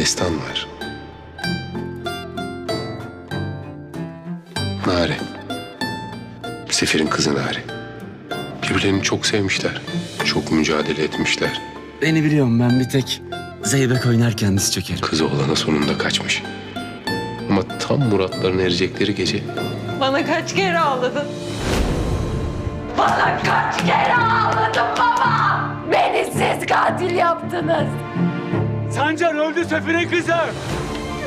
destan var. Nare. Sefir'in kızı Nare. Birbirlerini çok sevmişler. Çok mücadele etmişler. Beni biliyorum ben bir tek Zeybek oynarken diz çökerim. Kızı olana sonunda kaçmış. Ama tam muratlarına erecekleri gece Bana kaç kere ağladın? Bana kaç kere ağladın baba? Beni siz katil yaptınız. Sancar öldü Sefir'in kızı.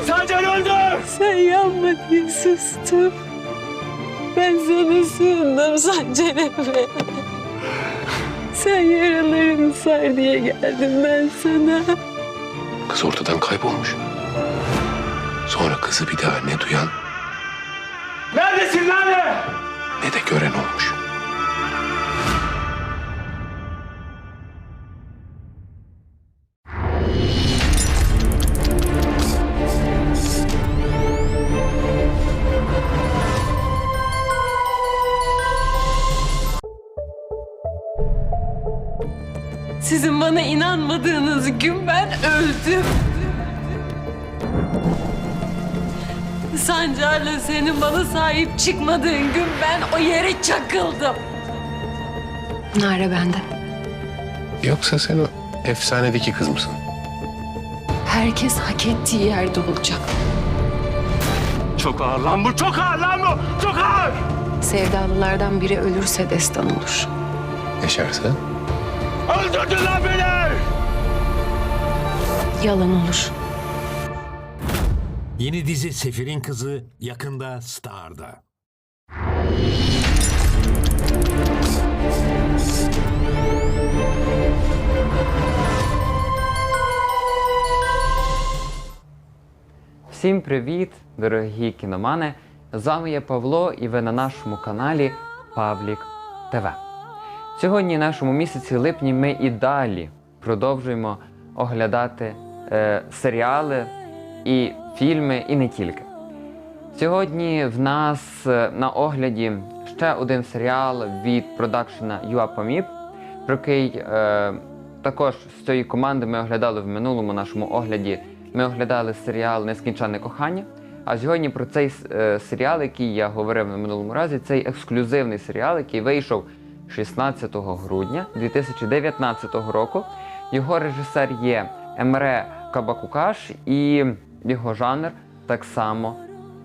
Sancar öldü. Sen yanma diye sustum. Ben sana sığındım Sancar'ım. Sen yaralarını sar diye geldim ben sana. kız ortadan kaybolmuş. Sonra kızı bir daha ne duyan Neredesin Nane? ne de gören olmuş. Sizin bana inanmadığınız gün ben öldüm. Sancar'la senin bana sahip çıkmadığın gün ben o yere çakıldım. Nare bende. Yoksa sen o efsanedeki kız mısın? Herkes hak ettiği yerde olacak. Çok ağır lan bu. Çok ağır lan bu. Çok ağır. Sevdalılardan biri ölürse destan olur. Yaşarsa Öldürdün lan beni. Yalan olur. Yeni dizi Sefir'in Kızı yakında Star'da. Всім привіт, дорогі кіномани! З вами є Павло і ви на нашому каналі Павлік ТВ. Сьогодні, в нашому місяці липні, ми і далі продовжуємо оглядати е, серіали і фільми, і не тільки. Сьогодні в нас е, на огляді ще один серіал від продакшена UAPAMIP, про який е, також з цієї команди ми оглядали в минулому нашому огляді. Ми оглядали серіал Нескінченне кохання. А сьогодні про цей е, серіал, який я говорив на минулому разі, цей ексклюзивний серіал, який вийшов 16 грудня 2019 року. Його режисер є Емре Кабакукаш і його жанр так само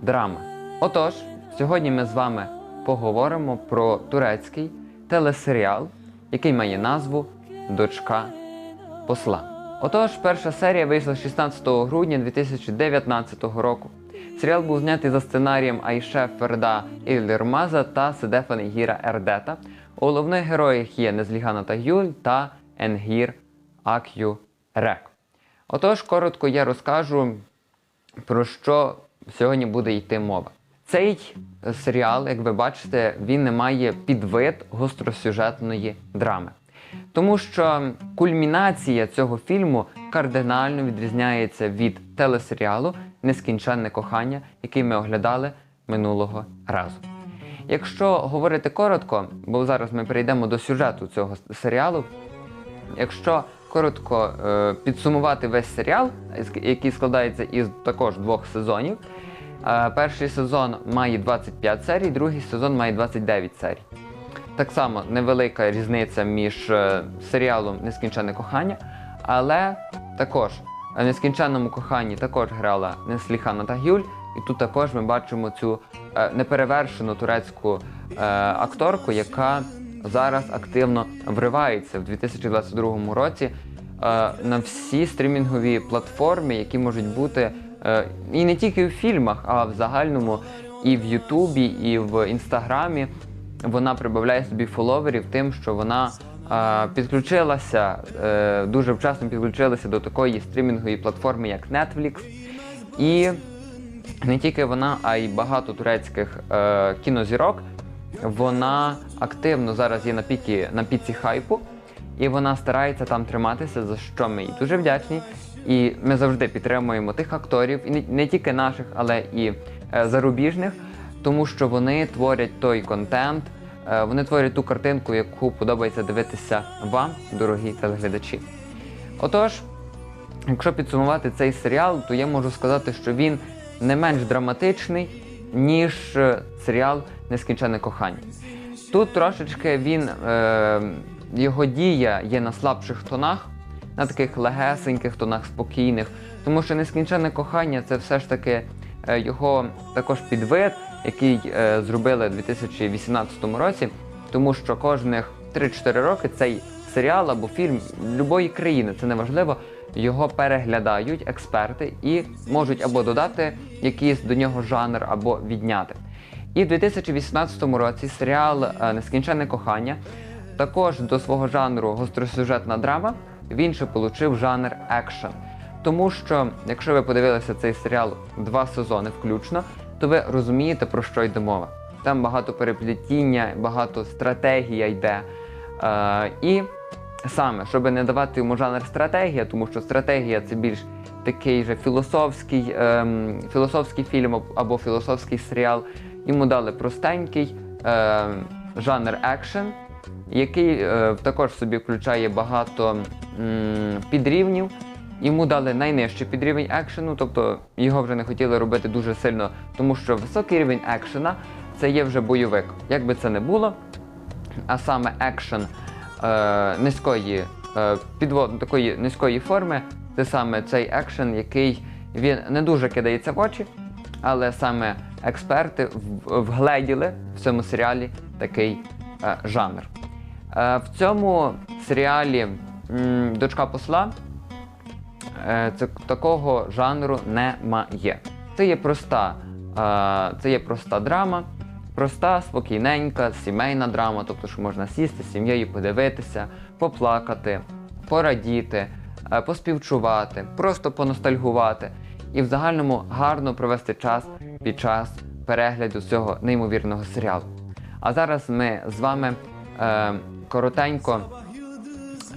драма. Отож, сьогодні ми з вами поговоримо про турецький телесеріал, який має назву Дочка посла. Отож, перша серія вийшла 16 грудня 2019 року. Серіал був знятий за сценарієм Айше Ферда Іллірмаза та Седефа Гіра Ердета. У головних героях є Незлігана Тагюль та Енгір Ак'ю Рек. Отож, коротко я розкажу про що сьогодні буде йти мова. Цей серіал, як ви бачите, він не має підвид гостросюжетної драми. Тому що кульмінація цього фільму кардинально відрізняється від телесеріалу Нескінченне кохання, який ми оглядали минулого разу. Якщо говорити коротко, бо зараз ми перейдемо до сюжету цього серіалу, Якщо коротко е, підсумувати весь серіал, який складається із також двох сезонів, е, перший сезон має 25 серій, другий сезон має 29 серій. Так само невелика різниця між е, серіалом Нескінченне кохання, але також в нескінченному коханні також грала Несліхана Тагюль, і тут також ми бачимо цю е, неперевершену турецьку е, акторку, яка зараз активно вривається в 2022 році е, на всі стрімінгові платформи, які можуть бути і не тільки в фільмах, а в загальному і в Ютубі, і в Інстаграмі. Вона прибавляє собі фоловерів тим, що вона е, підключилася, е, дуже вчасно підключилася до такої стрімінгової платформи, як Netflix. І не тільки вона, а й багато турецьких е, кінозірок. Вона активно зараз є на пікі на піці хайпу, і вона старається там триматися, за що ми їй дуже вдячні. І ми завжди підтримуємо тих акторів, і не, не тільки наших, але і е, зарубіжних, тому що вони творять той контент, е, вони творять ту картинку, яку подобається дивитися вам, дорогі телеглядачі. Отож, якщо підсумувати цей серіал, то я можу сказати, що він не менш драматичний, ніж е, серіал Нескінченне кохання. Тут трошечки він, е, його дія є на слабших тонах, на таких легесеньких тонах, спокійних, тому що нескінченне кохання це все ж таки е, його також підвид, який е, зробили у 2018 році, тому що кожних 3-4 роки цей серіал або фільм любої країни, це неважливо, його переглядають експерти і можуть або додати якийсь до нього жанр, або відняти. І в 2018 році серіал е, Нескінченне кохання також до свого жанру гостросюжетна драма він ще отримав жанр екшен. Тому що, якщо ви подивилися цей серіал два сезони включно, то ви розумієте, про що йде мова. Там багато переплетіння, багато стратегія йде. Е, і саме, щоб не давати йому жанр стратегія, тому що стратегія це більш такий же філософський, ем, філософський фільм або філософський серіал. Йому дали простенький ем, жанр екшен, який е, також собі включає багато м, підрівнів. Йому дали найнижчий підрівень екшену, тобто його вже не хотіли робити дуже сильно, тому що високий рівень екшена це є вже бойовик. Як би це не було, а саме екшен е, низької е, підвод, такої низької форми, це саме цей екшен, який він не дуже кидається в очі, але саме експерти вгледіли в цьому серіалі такий е, жанр. Е, в цьому серіалі м, Дочка посла е, це, такого жанру немає. Це є проста, е, це є проста драма, проста, спокійненька, сімейна драма, тобто, що можна сісти з сім'єю, подивитися, поплакати, порадіти, е, поспівчувати, просто поностальгувати і в загальному гарно провести час під час перегляду цього неймовірного серіалу. А зараз ми з вами е, коротенько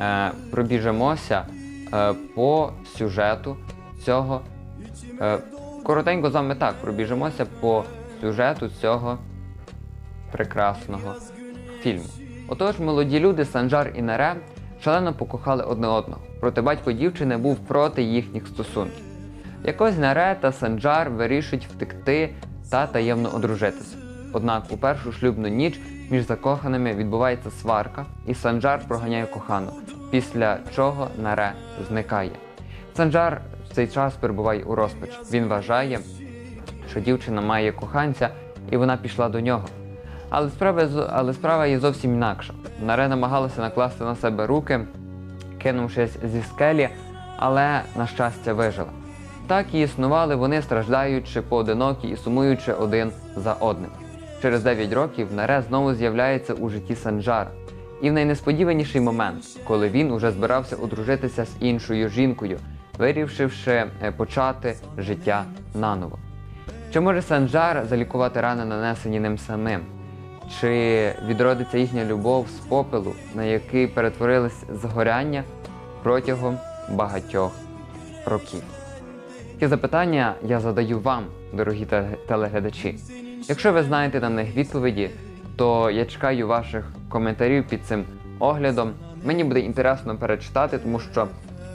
е, пробіжемося е, по сюжету цього. Е, коротенько з вами так пробіжемося по сюжету цього прекрасного фільму. Отож, молоді люди Санжар і Наре шалено покохали одне одного, проте батько дівчини був проти їхніх стосунків. Якось Наре та Санджар вирішують втекти та таємно одружитися. Однак у першу шлюбну ніч між закоханими відбувається сварка, і Санджар проганяє кохану, після чого Наре зникає. Санджар в цей час перебуває у розпач. Він вважає, що дівчина має коханця, і вона пішла до нього. Але справа, але справа є зовсім інакша. Наре намагалася накласти на себе руки, кинувшись зі скелі, але, на щастя, вижила. Так і існували вони, страждаючи поодинокі і сумуючи один за одним. Через 9 років Наре знову з'являється у житті Санджара. І в найнесподіваніший момент, коли він уже збирався одружитися з іншою жінкою, вирішивши е, почати життя наново. Чи може Санджар залікувати рани, нанесені ним самим? Чи відродиться їхня любов з попелу, на який перетворились згоряння протягом багатьох років? Такі запитання я задаю вам, дорогі телеглядачі. Якщо ви знаєте на них відповіді, то я чекаю ваших коментарів під цим оглядом. Мені буде інтересно перечитати, тому що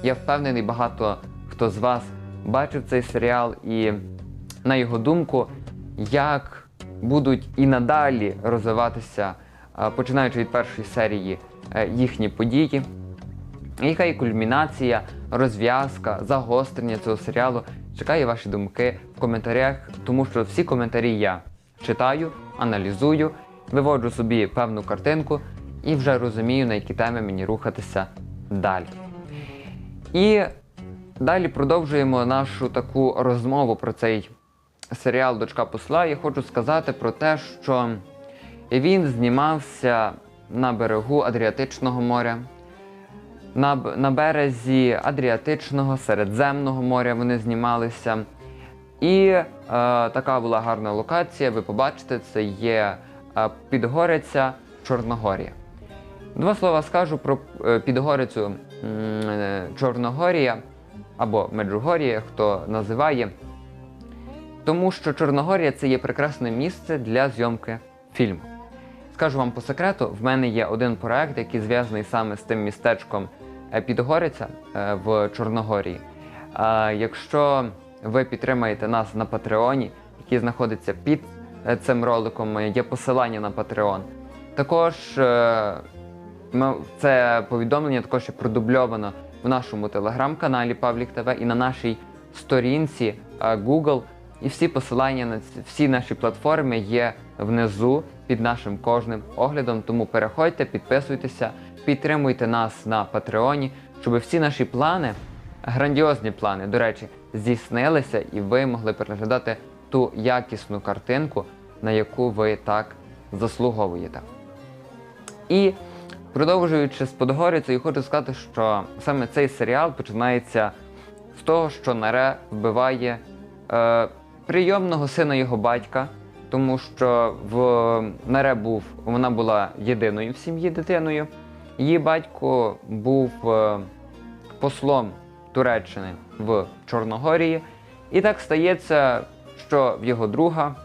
я впевнений, багато хто з вас бачив цей серіал, і на його думку, як будуть і надалі розвиватися, починаючи від першої серії, е, їхні події. Яка є кульмінація, розв'язка, загострення цього серіалу? Чекаю ваші думки в коментарях, тому що всі коментарі я читаю, аналізую, виводжу собі певну картинку і вже розумію, на які теми мені рухатися далі. І далі продовжуємо нашу таку розмову про цей серіал Дочка посла. Я хочу сказати про те, що він знімався на берегу Адріатичного моря. На, на березі Адріатичного, Середземного моря вони знімалися. І е, така була гарна локація. Ви побачите, це є е, Підгориця, Чорногорія. Два слова скажу про е, Підгорицю е, Чорногорія або Меджугорія, хто називає. Тому що Чорногорія це є прекрасне місце для зйомки фільму. Скажу вам по секрету, в мене є один проект, який зв'язаний саме з тим містечком е, Підгориця е, в Чорногорії. Якщо ви підтримаєте нас на Патреоні, який знаходиться під е, цим роликом, є посилання на Patreon. Також це повідомлення також продубльовано в нашому телеграм-каналі Павлік ТВ і на нашій сторінці Google. І всі посилання на всі наші платформи є внизу під нашим кожним оглядом. Тому переходьте, підписуйтеся, підтримуйте нас на Патреоні, щоб всі наші плани, грандіозні плани, до речі, здійснилися, і ви могли переглядати ту якісну картинку, на яку ви так заслуговуєте. І продовжуючи з Подгорицею, хочу сказати, що саме цей серіал починається з того, що Наре вбиває е, прийомного сина його батька, тому що в Наре був, вона була єдиною в сім'ї дитиною. Її батько був е, послом Туреччини в Чорногорії. І так стається, що в його друга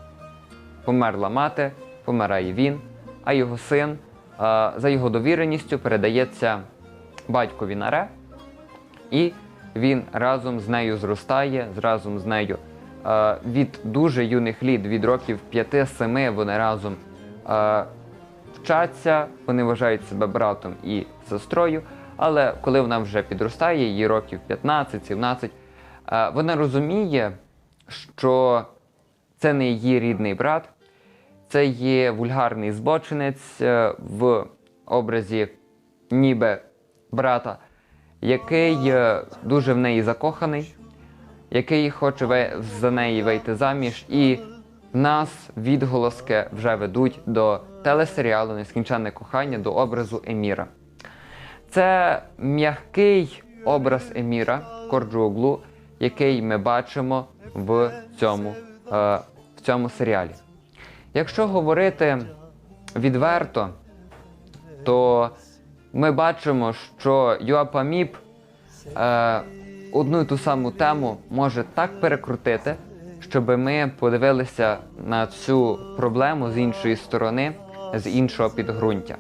померла мати, помирає він, а його син е, за його довіреністю передається батькові Наре, і він разом з нею зростає, разом з нею від дуже юних літ, від років 5-7 вони разом е, вчаться, вони вважають себе братом і сестрою. Але коли вона вже підростає, її років 15-17, е, вона розуміє, що це не її рідний брат, це є вульгарний збочинець е, в образі ніби брата, який е, дуже в неї закоханий, який хоче за неї вийти заміж, і нас відголоски вже ведуть до телесеріалу Нескінченне кохання до образу Еміра. Це м'який образ Еміра Корджуоглу, який ми бачимо в цьому, е, в цьому серіалі. Якщо говорити відверто, то ми бачимо, що Юапаміп е, одну і ту саму тему може так перекрутити, щоб ми подивилися на цю проблему з іншої сторони, з іншого підґрунтя.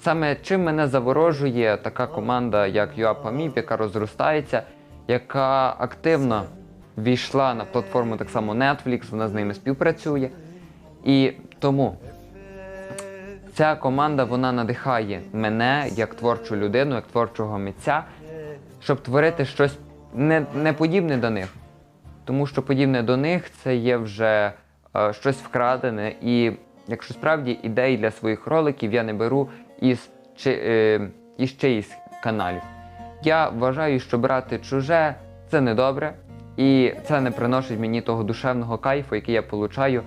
Саме чим мене заворожує така команда, як Юапаміп, яка розростається, яка активно війшла на платформу так само Netflix, вона з ними співпрацює. І тому ця команда вона надихає мене як творчу людину, як творчого митця, щоб творити щось не, не подібне до них. Тому що подібне до них це є вже е, щось вкрадене. І якщо справді ідеї для своїх роликів я не беру із, чи, е, із чиїсь каналів. Я вважаю, що брати чуже це недобре, і це не приносить мені того душевного кайфу, який я получаю,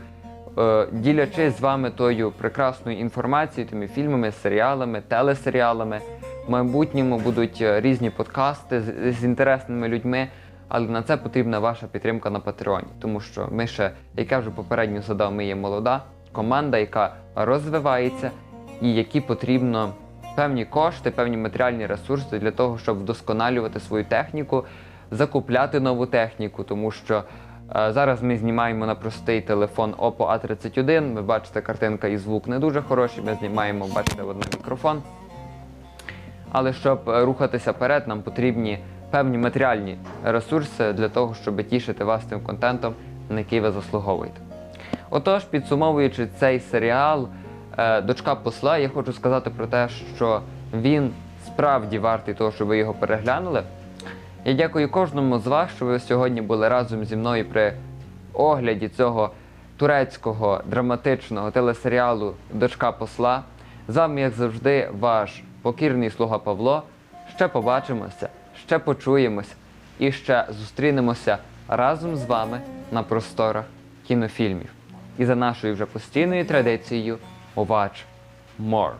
е, ділячись з вами тою прекрасною інформацією, тими фільмами, серіалами, телесеріалами. В майбутньому будуть е, різні подкасти з, інтересними людьми, але на це потрібна ваша підтримка на Патреоні, тому що ми ще, як я вже попередньо задав, ми є молода команда, яка розвивається і які потрібно певні кошти, певні матеріальні ресурси для того, щоб вдосконалювати свою техніку, закупляти нову техніку, тому що е, зараз ми знімаємо на простий телефон Oppo A31. Ви бачите, картинка і звук не дуже хороші. Ми знімаємо, бачите, в один мікрофон. Але щоб е, рухатися вперед, нам потрібні певні матеріальні ресурси для того, щоб тішити вас тим контентом, на який ви заслуговуєте. Отож, підсумовуючи цей серіал е, Дочка посла, я хочу сказати про те, що він справді вартий того, щоб ви його переглянули. Я дякую кожному з вас, що ви сьогодні були разом зі мною при огляді цього турецького драматичного телесеріалу Дочка посла. З вами, як завжди, ваш покірний слуга Павло. Ще побачимося, ще почуємося і ще зустрінемося разом з вами на просторах кінофільмів. І за нашою вже постійною традицією Watch More.